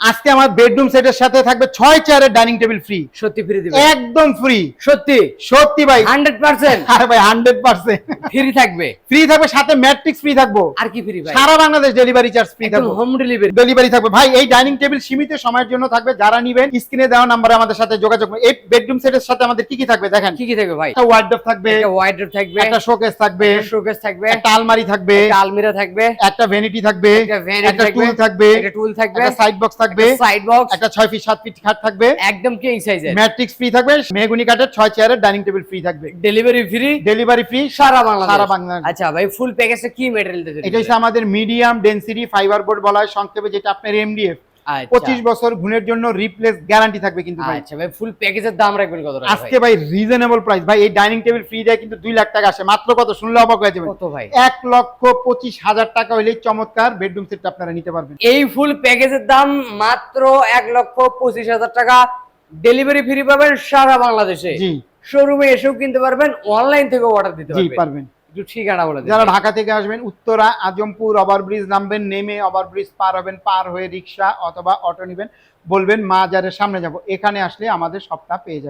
আজকে আমার বেডরুম সেটের সাথে থাকবে ছয় চেয়ারের ডাইনিং টেবিল ফ্রি সত্যি ফ্রি দিবে। একদম ফ্রি সত্যি? সত্যি ভাই। হান্ড্রেড পার্সেন্ট আরে ভাই হান্ড্রেড পার্সেন্ট ফ্রি থাকবে? ফ্রি থাকবে সাথে ম্যাট্রিক্স ফ্রি থাকব। আর কি ফ্রি ভাই? সারা বাংলাদেশ ডেলিভারি চার্জ ফ্রি থাকবে। হোম ডেলিভারি ডেলিভারি থাকবে। ভাই এই ডাইনিং টেবিল সীমিত সময়ের জন্য থাকবে। যারা নিবেন স্ক্রিনে দেওয়া নাম্বারে আমাদের সাথে যোগাযোগ করুন। এই বেডরুম সেটের সাথে আমাদের কি কি থাকবে দেখেন? কি কি থাকবে ভাই? একটা ওয়ার্ডরোব থাকবে একটা ওয়াইড্রোপ থাকবে একটা শোকেস থাকবে শোকেস থাকবে একটা আলমারি থাকবে একটা আলমিরা থাকবে একটা ভ্যানিটি থাকবে একটা টুল থাকবে একটা টুল থাকবে। একটা সাইড বক্স থাকবে। সাইড বক্স একটা ছয় ফিট সাত ফিট খাট থাকবে। একদম কিং সাইজের ম্যাট্রিক্স ফ্রি থাকবে মেহগুনি কাঠের ছয় চেয়ারের ডাইনিং টেবিল ফ্রি থাকবে। ডেলিভারি ফ্রি ডেলিভারি ফ্রি সারা বাংলাদেশ। সারা বাংলাদেশ। আচ্ছা ভাই ফুল প্যাকেজে কি ম্যাটেরিয়াল দেবে এটা হচ্ছে আমাদের মিডিয়াম ডেন্সিটি ফাইবার বোর্ড বলা হয় সংক্ষেপে যেটা আপনার এমডিএফ পঁচিশ বছর ঘুণের জন্য রিপ্লেস গ্যারান্টি থাকবে কিন্তু ভাই। আচ্ছা ভাই ফুল প্যাকেজের দাম রাখবেন কত টাকা আজকে ভাই? রিজনেবল প্রাইস ভাই এই ডাইনিং টেবিল ফ্রি দেয় কিন্তু দুই লাখ টাকা আসে। মাত্র কত? শুনলে অবাক হয়ে যাবেন। কত ভাই? এক লক্ষ পঁচিশ হাজার টাকা হইলেই চমৎকার বেডরুম সেটটা আপনারা নিতে পারবেন। এই ফুল প্যাকেজের দাম মাত্র এক লক্ষ পঁচিশ হাজার টাকা। ডেলিভারি ফ্রি পাবেন সারা বাংলাদেশে। জি। শোরুমে এসেও কিনতে পারবেন অনলাইন থেকে অর্ডার দিতে পারবেন। একটু ঠিকানা বলে যারা ঢাকা থেকে আসবেন, উত্তরা, আজমপুর, ওভারব্রিজ নামবেন, নেমে ওভারব্রিজ পার হবেন, পার হয়ে রিক্সা অথবা অটো নেবেন, বলবেন মাজারের সামনে যাব। এখানে আসলে আমাদের সবটা পেয়ে যাবেন।